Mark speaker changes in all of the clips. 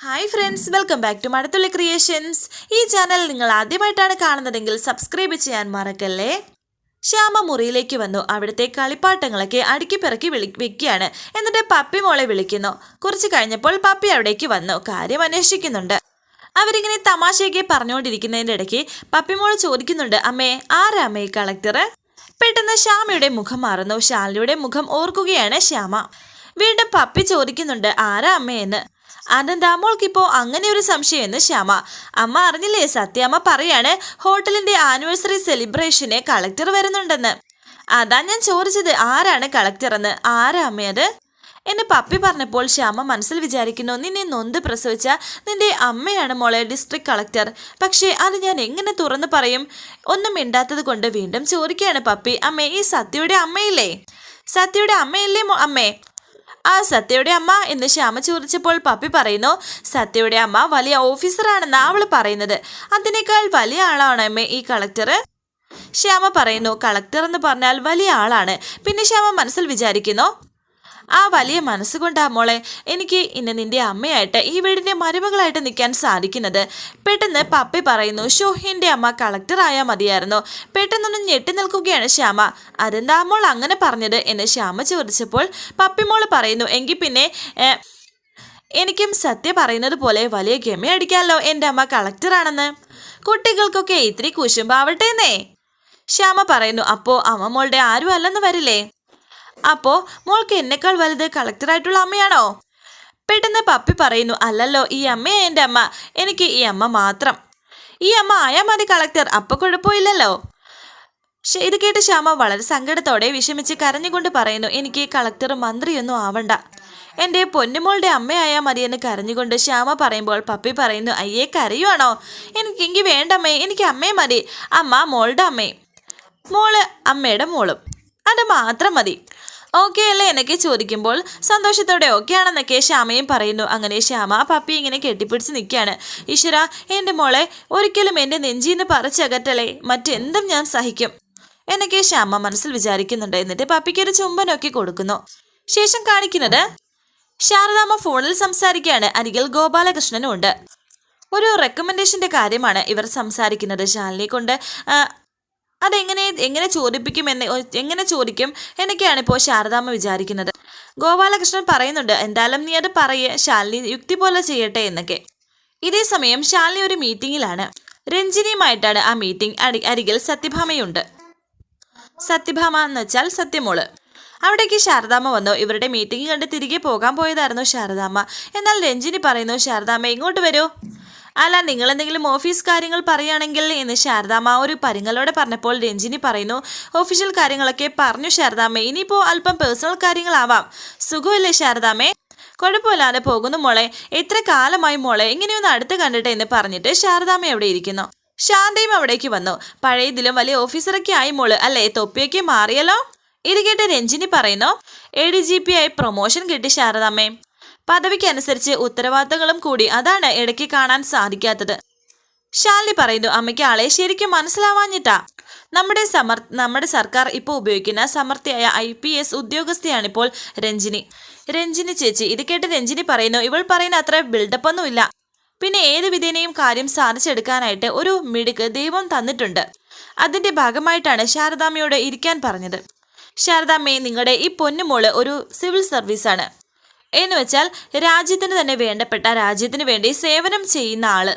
Speaker 1: Hi friends welcome back to Madathulli creations ഈ channel നിങ്ങൾ ആദ്യമായിട്ടാണ് കാണുന്നതെങ്കിൽ സബ്സ്ക്രൈബ് ചെയ്യാൻ മറക്കല്ലേ? ശ്യാമ മുറിയിലേക്ക് വന്നു. അവിടുത്തെ കളിപ്പാട്ടങ്ങളൊക്കെ അടുക്കിപ്പിറക്കി വിളി വെക്കുകയാണ്. എന്നിട്ട് പപ്പി മോളെ വിളിക്കുന്നു. കുറച്ച് കഴിഞ്ഞപ്പോൾ പപ്പി അവിടേക്ക് വന്നു. കാര്യം അന്വേഷിക്കുന്നുണ്ട്. അവരിങ്ങനെ തമാശയൊക്കെ പറഞ്ഞുകൊണ്ടിരിക്കുന്നതിന്റെ ഇടയ്ക്ക് പപ്പിമോൾ ചോദിക്കുന്നുണ്ട് അമ്മേ ആരാ അമ്മേ കളക്ടർ പെട്ടെന്ന് ശ്യാമയുടെ മുഖം മാറുന്നു. ശാലിയുടെ മുഖം ഓർക്കുകയാണ് ശ്യാമ. വീണ്ടും പപ്പി ചോദിക്കുന്നുണ്ട് ആരാ അമ്മയെന്ന് അതെന്താ മോൾക്കിപ്പോ അങ്ങനെ ഒരു സംശയം എന്ന് ശ്യാമ. അമ്മ അറിഞ്ഞില്ലേ? സത്യാമ്മ പറയാണ് ഹോട്ടലിന്റെ ആനിവേഴ്സറി സെലിബ്രേഷന് കളക്ടർ വരുന്നുണ്ടെന്ന്. അതാ ഞാൻ ചോദിച്ചത് ആരാണ് കളക്ടർ എന്ന് ആരാ അമ്മയത് എന്നെ പപ്പി പറഞ്ഞപ്പോൾ ശ്യാമ മനസ്സിൽ വിചാരിക്കുന്നു നിന്നെ നൊന്ത് പ്രസവിച്ച നിന്റെ അമ്മയാണ് മോളെ ഡിസ്ട്രിക്ട് കളക്ടർ. പക്ഷേ അത് ഞാൻ എങ്ങനെ തുറന്നു പറയും? ഒന്നും മിണ്ടാത്തത് കൊണ്ട് വീണ്ടും ചോദിക്കുകയാണ് പപ്പി. അമ്മേ ഈ സത്യയുടെ അമ്മയില്ലേ? സത്യയുടെ അമ്മയല്ലേ അമ്മേ ആ സത്യയുടെ അമ്മ എന്ന് ശ്യാമ ചോദിച്ചപ്പോൾ പപ്പി പറയുന്നു സത്യയുടെ അമ്മ വലിയ ഓഫീസറാണെന്ന് അവൾ പറയുന്നത്. അതിനേക്കാൾ വലിയ ആളാണ് അമ്മേ ഈ കളക്ടർ ശ്യാമ പറയുന്നു കളക്ടർ എന്ന് പറഞ്ഞാൽ വലിയ ആളാണ്. പിന്നെ ശ്യാമ മനസ്സിൽ വിചാരിക്കുന്നു ആ വലിയ മനസ്സുകൊണ്ടാ മോളെ എനിക്ക് ഇന്ന് നിന്റെ അമ്മയായിട്ട് ഈ വീടിന്റെ മരുമകളായിട്ട് നിൽക്കാൻ സാധിക്കുന്നത്. പെട്ടെന്ന് പപ്പി പറയുന്നു ഷോഹിന്റെ അമ്മ കളക്ടർ ആയാൽ മതിയായിരുന്നു. പെട്ടെന്നൊന്ന് ഞെട്ടി നിൽക്കുകയാണ് ശ്യാമ. അതെന്താ മോൾ അങ്ങനെ പറഞ്ഞത്? എന്ന് ശ്യാമ ചോദിച്ചപ്പോൾ പപ്പി മോൾ പറയുന്നു എങ്കിൽ പിന്നെ എനിക്കും സത്യ പറയുന്നത് പോലെ വലിയ ഗമയടിക്കാമല്ലോ എന്റെ അമ്മ കളക്ടറാണെന്ന് കുട്ടികൾക്കൊക്കെ ഇത്തിരി കുശുമ്പാവട്ടെ എന്നേ. ശ്യാമ പറയുന്നു അപ്പോ അമ്മ മോളുടെ ആരും അല്ലെന്ന് വരില്ലേ? അപ്പോ മോൾക്ക് എന്നെക്കാൾ വലുത് കളക്ടറായിട്ടുള്ള അമ്മയാണോ? പെട്ടെന്ന് പപ്പി പറയുന്നു അല്ലല്ലോ ഈ അമ്മയാ എന്റെ അമ്മ. എനിക്ക് ഈ അമ്മ മാത്രം. ഈ അമ്മ ആയാ മതി കളക്ടർ അപ്പൊ കുഴപ്പമില്ലല്ലോ. ഇത് കേട്ട് ശ്യാമ വളരെ സങ്കടത്തോടെ വിഷമിച്ച് കരഞ്ഞുകൊണ്ട് പറയുന്നു എനിക്ക് കളക്ടർ മന്ത്രിയൊന്നും ആവണ്ട. എന്റെ പൊന്നുമോളുടെ അമ്മയായാൽ എന്ന് കരഞ്ഞുകൊണ്ട് ശ്യാമ പറയുമ്പോൾ പപ്പി പറയുന്നു അയ്യേ കരയുവാണോ? എനിക്കെങ്കിൽ വേണ്ടമ്മേ എനിക്ക് അമ്മയെ മതി. അമ്മ മോളുടെ അമ്മയും മോൾ അമ്മയുടെ മോളും. അത് മാത്രം മതി. ഓക്കെ അല്ലേ? എന്നൊക്കെ ചോദിക്കുമ്പോൾ സന്തോഷത്തോടെ ഓക്കെ ആണെന്നൊക്കെ ശ്യാമയും പറയുന്നു. അങ്ങനെ ശ്യാമ പപ്പി ഇങ്ങനെ കെട്ടിപ്പിടിച്ച് നിൽക്കുകയാണ്. ഈശ്വര എന്റെ മോളെ ഒരിക്കലും എന്റെ നെഞ്ചിന്ന് പറിച്ചകറ്റലേ മറ്റെന്തും ഞാൻ സഹിക്കും. എന്നൊക്കെ ശ്യാമ മനസ്സിൽ വിചാരിക്കുന്നുണ്ട്. എന്നിട്ട് പപ്പിക്ക് ഒരു ചുംബനൊക്കെ കൊടുക്കുന്നു. ശേഷം കാണിക്കുന്നത് ശാരദാമ്മ ഫോണിൽ സംസാരിക്കുകയാണ്. അരികിൽ ഗോപാലകൃഷ്ണനും ഉണ്ട്. ഒരു റെക്കമെൻഡേഷന്റെ കാര്യമാണ് ഇവർ സംസാരിക്കുന്നത്. ശാലിനെ കൊണ്ട് അതെങ്ങനെ എങ്ങനെ ചോദിപ്പിക്കും എന്ന് എങ്ങനെ ചോദിക്കും എന്നൊക്കെയാണ് ഇപ്പോൾ ശാരദാമ്മ വിചാരിക്കുന്നത്. ഗോപാലകൃഷ്ണൻ പറയുന്നുണ്ട് എന്തായാലും നീ അത് പറയേ ശാലിനി യുക്തി പോലെ ചെയ്യട്ടെ എന്നൊക്കെ. ഇതേ സമയം ശാലിനി ഒരു മീറ്റിംഗിലാണ് രഞ്ജിനിയുമായിട്ടാണ് ആ മീറ്റിംഗ് അടി അരികിൽ സത്യഭാമയുണ്ട്. സത്യഭാമ എന്ന് വെച്ചാൽ സത്യമോൾ. അവിടേക്ക് ശാരദാമ്മ വന്നു. ഇവരുടെ മീറ്റിംഗ് കണ്ട് തിരികെ പോകാൻ പോയതായിരുന്നു ശാരദാമ്മ. എന്നാൽ രഞ്ജിനി പറയുന്നു ശാരദാമ്മ ഇങ്ങോട്ട് വരൂ. അല്ല നിങ്ങൾ എന്തെങ്കിലും ഓഫീസ് കാര്യങ്ങൾ പറയുകയാണെങ്കിൽ എന്ന് ശാരദാമ്മ ഒരു പരുങ്ങലോടെ പറഞ്ഞപ്പോൾ രഞ്ജിനി പറയുന്നു ഒഫീഷ്യൽ കാര്യങ്ങളൊക്കെ പറഞ്ഞു ശാരദാമ്മ ഇനിയിപ്പോൾ അല്പം പേഴ്സണൽ കാര്യങ്ങളാവാം. സുഖമില്ലേ ശാരദാമ്മേ? കുഴപ്പമില്ലാതെ പോകുന്നു മോളെ എത്ര കാലമായി മോളെ ഇങ്ങനെയൊന്ന് അടുത്ത് കണ്ടിട്ട് എന്ന് പറഞ്ഞിട്ട് ശാരദാമ്മ എവിടെ ഇരിക്കുന്നു. ശാന്തയും അവിടേക്ക് വന്നു. പഴയതിലും വലിയ ഓഫീസറൊക്കെ ആയി മോൾ അല്ലേ? തൊപ്പിയൊക്കെ മാറിയല്ലോ? ഇത് കേട്ട് രഞ്ജിനി പറയുന്നു. എ ഡി ജി പി ആയി പ്രൊമോഷൻ കിട്ടി ശാരദാമ്മേ. പദവിക്കനുസരിച്ച് ഉത്തരവാദിത്തങ്ങളും കൂടി അതാണ് ഇടയ്ക്ക് കാണാൻ സാധിക്കാത്തത്. ശാലിനി പറയുന്നു അമ്മയ്ക്ക് ആളെ ശരിക്കും മനസ്സിലാവാഞ്ഞിട്ടാ. നമ്മുടെ സമർ നമ്മുടെ സർക്കാർ ഇപ്പോൾ ഉപയോഗിക്കുന്ന സമർത്ഥിയായ ഐ പി എസ് ഉദ്യോഗസ്ഥയാണിപ്പോൾ രഞ്ജിനി. രഞ്ജിനി ചേച്ചി ഇത് കേട്ട് രഞ്ജിനി പറയുന്നു ഇവൾ പറയുന്ന അത്ര ബിൽഡപ്പ് ഒന്നുമില്ല പിന്നെ ഏത് വിധേനയും കാര്യം സാധിച്ചെടുക്കാനായിട്ട് ഒരു മിടുക്ക് ദൈവം തന്നിട്ടുണ്ട്. അതിന്റെ ഭാഗമായിട്ടാണ് ശാരദാമ്മയോട് ഇരിക്കാൻ പറഞ്ഞത്. ശാരദാമ്മയെ നിങ്ങളുടെ ഈ പൊന്നുമോൾ ഒരു സിവിൽ സർവീസാണ്. എന്ന് വെച്ചാൽ രാജ്യത്തിന് തന്നെ വേണ്ടപ്പെട്ട രാജ്യത്തിന് വേണ്ടി സേവനം ചെയ്യുന്ന ആൾ.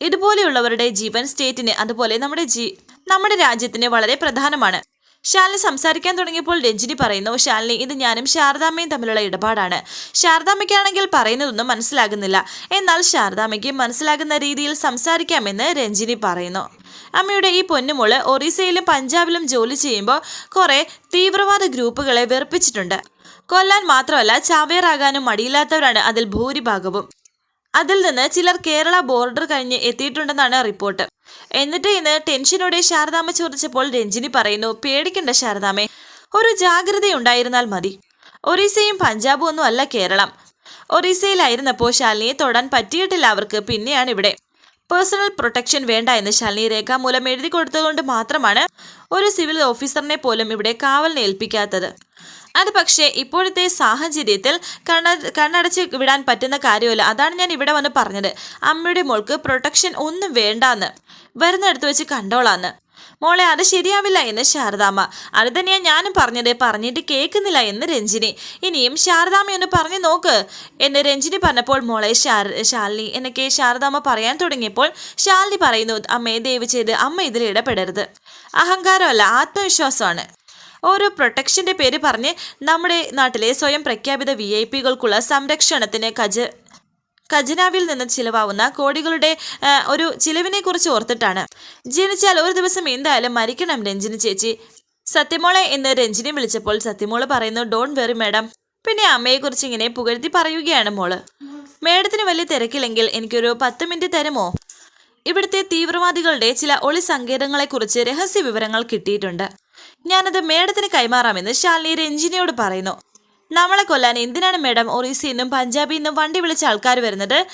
Speaker 1: ഇതുപോലെയുള്ളവരുടെ ജീവൻ സ്റ്റേറ്റിന് അതുപോലെ നമ്മുടെ ജീ നമ്മുടെ രാജ്യത്തിന് വളരെ പ്രധാനമാണ്. ശാലിനി സംസാരിക്കാൻ തുടങ്ങിയപ്പോൾ രഞ്ജിനി പറയുന്നു ശാലിനി ഇത് ഞാനും ശാരദാമ്മയും തമ്മിലുള്ള ഇടപാടാണ്. ശാരദാമ്മയ്ക്കാണെങ്കിൽ പറയുന്നതൊന്നും മനസ്സിലാകുന്നില്ല. എന്നാൽ ശാരദാമ്മയ്ക്ക് മനസ്സിലാകുന്ന രീതിയിൽ സംസാരിക്കാമെന്ന് രഞ്ജിനി പറയുന്നു. അമ്മയുടെ ഈ പൊന്നുമോൾ ഒറീസയിലും പഞ്ചാബിലും ജോലി ചെയ്യുമ്പോൾ കുറെ തീവ്രവാദ ഗ്രൂപ്പുകളെ വെറുപ്പിച്ചിട്ടുണ്ട്. കൊല്ലാൻ മാത്രമല്ല ചാവേറാകാനും മടിയില്ലാത്തവരാണ് അതിൽ ഭൂരിഭാഗവും. അതിൽ നിന്ന് ചിലർ കേരള ബോർഡർ കഴിഞ്ഞ് എത്തിയിട്ടുണ്ടെന്നാണ് റിപ്പോർട്ട്. എന്നിട്ട് ഇന്ന് ടെൻഷനോടെ ശാരദാമ്മ ചോദിച്ചപ്പോൾ രഞ്ജിനി പറയുന്നു പേടിക്കണ്ട ശാരദാമ്മേ ഒരു ജാഗ്രത ഉണ്ടായിരുന്നാൽ മതി. ഒറീസയും പഞ്ചാബും ഒന്നും അല്ല കേരളം. ഒറീസയിലായിരുന്നപ്പോൾ ശാലിനിയെ തൊടാൻ പറ്റിയിട്ടില്ല അവർക്ക് പിന്നെയാണ് ഇവിടെ. പേഴ്സണൽ പ്രൊട്ടക്ഷൻ വേണ്ട എന്ന് ശാലിനി രേഖാമൂലം എഴുതി കൊടുത്തതുകൊണ്ട് മാത്രമാണ് ഒരു സിവിൽ ഓഫീസറിനെ പോലും ഇവിടെ കാവലിന് ഏൽപ്പിക്കാത്തത്. അത് പക്ഷേ ഇപ്പോഴത്തെ സാഹചര്യത്തിൽ കണ്ണ കണ്ണടച്ച് വിടാൻ പറ്റുന്ന കാര്യമല്ല. അതാണ് ഞാൻ ഇവിടെ വന്ന് പറഞ്ഞത്. അമ്മയുടെ മോൾക്ക് പ്രൊട്ടക്ഷൻ ഒന്നും വേണ്ടാന്ന് വരുന്നിടത്ത് വെച്ച് കണ്ടോളാന്ന്. മോളെ അത് ശരിയാവില്ല എന്ന് ശാരദാമ്മ. അത് തന്നെയാണ് ഞാനും പറഞ്ഞത്. പറഞ്ഞിട്ട് കേൾക്കുന്നില്ല എന്ന് രഞ്ജിനി. ഇനിയും ശാരദാമ്മ ഒന്ന് പറഞ്ഞു നോക്ക് എന്ന് രഞ്ജിനി പറഞ്ഞപ്പോൾ മോളെ ശാര ശാലിനി എന്നൊക്കെ ശാരദാമ്മ പറയാൻ തുടങ്ങിയപ്പോൾ ശാലിനി പറയുന്നു അമ്മയെ ദയവ് ചെയ്ത് അമ്മ ഇതിൽ ഇടപെടരുത്. അഹങ്കാരമല്ല ആത്മവിശ്വാസമാണ്. ഓരോ പ്രൊട്ടക്ഷന്റെ പേര് പറഞ്ഞ് നമ്മുടെ നാട്ടിലെ സ്വയം പ്രഖ്യാപിത വി ഐ പികൾക്കുള്ള സംരക്ഷണത്തിന് കജ ഖജനാവിൽ നിന്ന് ചിലവാവുന്ന കോടികളുടെ ഒരു ചിലവിനെ കുറിച്ച് ഓർത്തിട്ടാണ്. ജനിച്ചാൽ ഒരു ദിവസം എന്തായാലും മരിക്കണം രഞ്ജിനി ചേച്ചി. സത്യമോളെ എന്ന് രഞ്ജിനി വിളിച്ചപ്പോൾ സത്യമോൾ പറയുന്നു ഡോൺ വെറി മാഡം പിന്നെ അമ്മയെക്കുറിച്ച് ഇങ്ങനെ പുകഴ്ത്തി പറയുകയാണ് മോൾ. മേഡത്തിന് വലിയ തിരക്കില്ലെങ്കിൽ എനിക്കൊരു പത്ത് മിനിറ്റ് തരുമോ? ഇവിടുത്തെ തീവ്രവാദികളുടെ ചില ഒളി സങ്കേതങ്ങളെക്കുറിച്ച് രഹസ്യ വിവരങ്ങൾ കിട്ടിയിട്ടുണ്ട്. ഞാനത് മേഡത്തിന് കൈമാറാമെന്ന് ശാലിനി രഞ്ജിനിയോട് പറയുന്നു. നമ്മളെ കൊല്ലാൻ എന്തിനാണ് മേഡം ഒറീസയിൽ നിന്നും പഞ്ചാബിൽ നിന്നും വണ്ടി വിളിച്ച ആൾക്കാർ വരുന്നത്?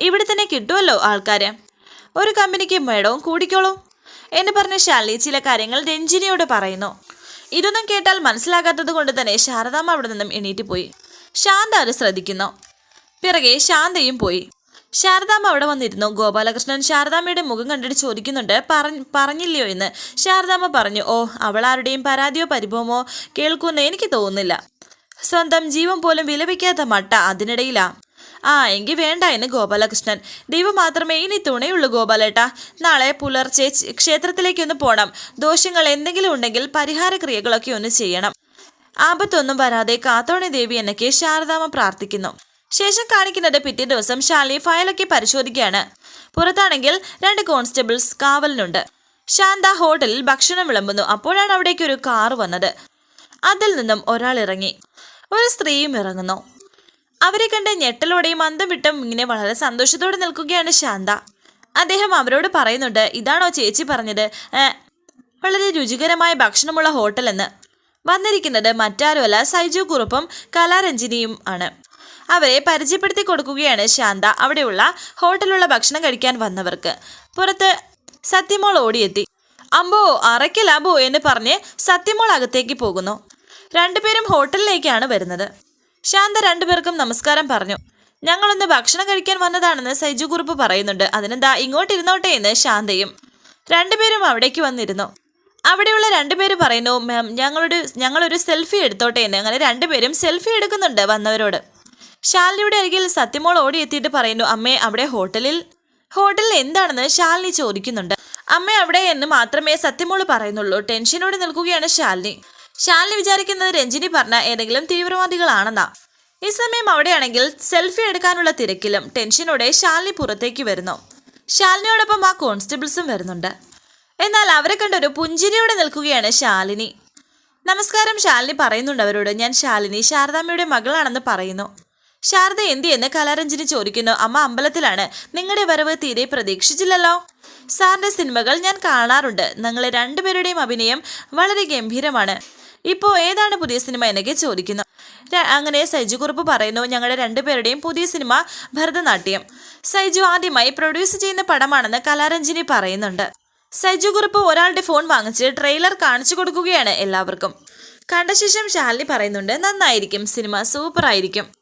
Speaker 1: ഇവിടെ തന്നെ കിട്ടുമല്ലോ ആൾക്കാര്. ഒരു കമ്പനിക്ക് മേഡവും കൂടിക്കോളും. എന്ന് പറഞ്ഞ ശാലിനി ചില കാര്യങ്ങൾ രഞ്ജിനിയോട് പറയുന്നു. ഇതൊന്നും കേട്ടാൽ മനസ്സിലാകാത്തത് കൊണ്ട് തന്നെ ശാരദാമ്മ അവിടെ നിന്നും എണീറ്റ് പോയി. ശാന്ത അത് ശ്രദ്ധിക്കുന്നു. പിറകെ ശാന്തയും പോയി. ശാരദാമ്മ അവിടെ വന്നിരുന്നു. ഗോപാലകൃഷ്ണൻ ശാരദാമ്മയുടെ മുഖം കണ്ടിട്ട് ചോദിക്കുന്നുണ്ട് പറഞ്ഞ പറഞ്ഞില്ലയോ എന്ന്? ശാരദാമ്മ പറഞ്ഞു ഓ അവൾ ആരുടെയും പരാതിയോ പരിഭവമോ കേൾക്കുമെന്ന് എനിക്ക് തോന്നുന്നില്ല. സ്വന്തം ജീവൻ പോലും വിലപിക്കാത്ത മട്ട അതിനിടയിലാ. ആ എങ്കിൽ വേണ്ട എന്ന് ഗോപാലകൃഷ്ണൻ. ദൈവം മാത്രമേ ഇനി തുണയുള്ളൂ ഗോപാലേട്ടാ. നാളെ പുലർച്ചെ ക്ഷേത്രത്തിലേക്കൊന്ന് പോകണം ദോഷങ്ങൾ എന്തെങ്കിലും ഉണ്ടെങ്കിൽ പരിഹാരക്രിയകളൊക്കെ ഒന്ന് ചെയ്യണം. ആപത്തൊന്നും വരാതെ കാത്തോണി ദേവി എന്നൊക്കെ ശാരദാമ്മ പ്രാർത്ഥിക്കുന്നു. ശേഷം കാണിക്കുന്നത് പിറ്റേ ദിവസം ഷാലി ഫയലൊക്കെ പരിശോധിക്കുകയാണ്. പുറത്താണെങ്കിൽ രണ്ട് കോൺസ്റ്റബിൾസ് കാവലിനുണ്ട്. ശാന്ത ഹോട്ടലിൽ ഭക്ഷണം വിളമ്പുന്നു. അപ്പോഴാണ് അവിടേക്ക് ഒരു കാർ വന്നത്. അതിൽ നിന്നും ഒരാൾ ഇറങ്ങി. ഒരു സ്ത്രീയും ഇറങ്ങുന്നു. അവരെ കണ്ട് ഞെട്ടലോടെയും അന്തം വിട്ടും ഇങ്ങനെ വളരെ സന്തോഷത്തോടെ നിൽക്കുകയാണ് ശാന്ത. അദ്ദേഹം അവരോട് പറയുന്നുണ്ട് ഇതാണോ ചേച്ചി പറഞ്ഞത്? വളരെ രുചികരമായ ഭക്ഷണമുള്ള ഹോട്ടലെന്ന്. വന്നിരിക്കുന്നത് മറ്റാരുമല്ല സൈജു കുറുപ്പും കലാരഞ്ജിനിയും ആണ്. അവരെ പരിചയപ്പെടുത്തി കൊടുക്കുകയാണ് ശാന്ത അവിടെയുള്ള ഹോട്ടലുള്ള ഭക്ഷണം കഴിക്കാൻ വന്നവർക്ക്. പുറത്ത് സത്യമോൾ ഓടിയെത്തി. അമ്പോ അറയ്ക്കലാബോ എന്ന് പറഞ്ഞ് സത്യമോൾ അകത്തേക്ക് പോകുന്നു. രണ്ടുപേരും ഹോട്ടലിലേക്കാണ് വരുന്നത്. ശാന്ത രണ്ടുപേർക്കും നമസ്കാരം പറഞ്ഞു. ഞങ്ങളൊന്ന് ഭക്ഷണം കഴിക്കാൻ വന്നതാണെന്ന് സൈജു കുറുപ്പ് പറയുന്നുണ്ട്. അതിനെന്താ ഇങ്ങോട്ടിരുന്നോട്ടെ എന്ന് ശാന്തയും രണ്ടുപേരും അവിടേക്ക് വന്നിരുന്നു. അവിടെയുള്ള രണ്ടുപേര് പറയുന്നു മാം ഞങ്ങളൊരു ഞങ്ങളൊരു സെൽഫി എടുത്തോട്ടെ എന്ന്. അങ്ങനെ രണ്ടുപേരും സെൽഫി എടുക്കുന്നുണ്ട് വന്നവരോട്. ശാലിനിയുടെ അരികിൽ സത്യമോൾ ഓടിയെത്തിയിട്ട് പറയുന്നു അമ്മേ അവിടെ ഹോട്ടലിൽ ഹോട്ടലിൽ എന്താണെന്ന് ശാലിനി ചോദിക്കുന്നുണ്ട്. അമ്മ അവിടെ എന്ന് മാത്രമേ സത്യമോൾ പറയുന്നുള്ളൂ. ടെൻഷനോടെ നിൽക്കുകയാണ് ശാലിനി. ശാലിനി വിചാരിക്കുന്നത് രഞ്ജിനി പറഞ്ഞ ഏതെങ്കിലും തീവ്രവാദികളാണെന്നാ. ഈ സമയം അവിടെയാണെങ്കിൽ സെൽഫി എടുക്കാനുള്ള തിരക്കിലും ടെൻഷനോടെ ശാലിനി പുറത്തേക്ക് വരുന്നു. ശാലിനിയോടൊപ്പം ആ കോൺസ്റ്റബിൾസും വരുന്നുണ്ട്. എന്നാൽ അവരെ കണ്ടൊരു പുഞ്ചിരിയോടെ നിൽക്കുകയാണ് ശാലിനി. നമസ്കാരം ശാലിനി പറയുന്നുണ്ട് അവരോട്. ഞാൻ ശാലിനി. ശാരദാമ്മയുടെ മകളാണെന്ന് പറയുന്നു. ശാരദ എന്തിയെന്ന് കലാരഞ്ജിനി ചോദിക്കുന്നു അമ്മ അമ്പലത്തിലാണ്. നിങ്ങളുടെ വരവ് തീരെ പ്രതീക്ഷിച്ചില്ലല്ലോ? സാറിന്റെ സിനിമകൾ ഞാൻ കാണാറുണ്ട്. നിങ്ങൾ രണ്ടുപേരുടെയും അഭിനയം വളരെ ഗംഭീരമാണ്. ഇപ്പോൾ ഏതാണ് പുതിയ സിനിമ എന്നൊക്കെ ചോദിക്കുന്നു. അങ്ങനെ സൈജു കുറുപ്പ് പറയുന്നു ഞങ്ങളുടെ രണ്ടുപേരുടെയും പുതിയ സിനിമ ഭരതനാട്യം. സൈജു ആദ്യമായി പ്രൊഡ്യൂസ് ചെയ്യുന്ന പടമാണെന്ന് കലാരഞ്ജിനി പറയുന്നുണ്ട്. സൈജു കുറുപ്പ് ഒരാളുടെ ഫോൺ വാങ്ങിച്ച് ട്രെയിലർ കാണിച്ചു കൊടുക്കുകയാണ് എല്ലാവർക്കും. കണ്ട ശേഷം ശാലിനി പറയുന്നുണ്ട് നന്നായിരിക്കും സിനിമ സൂപ്പർ ആയിരിക്കും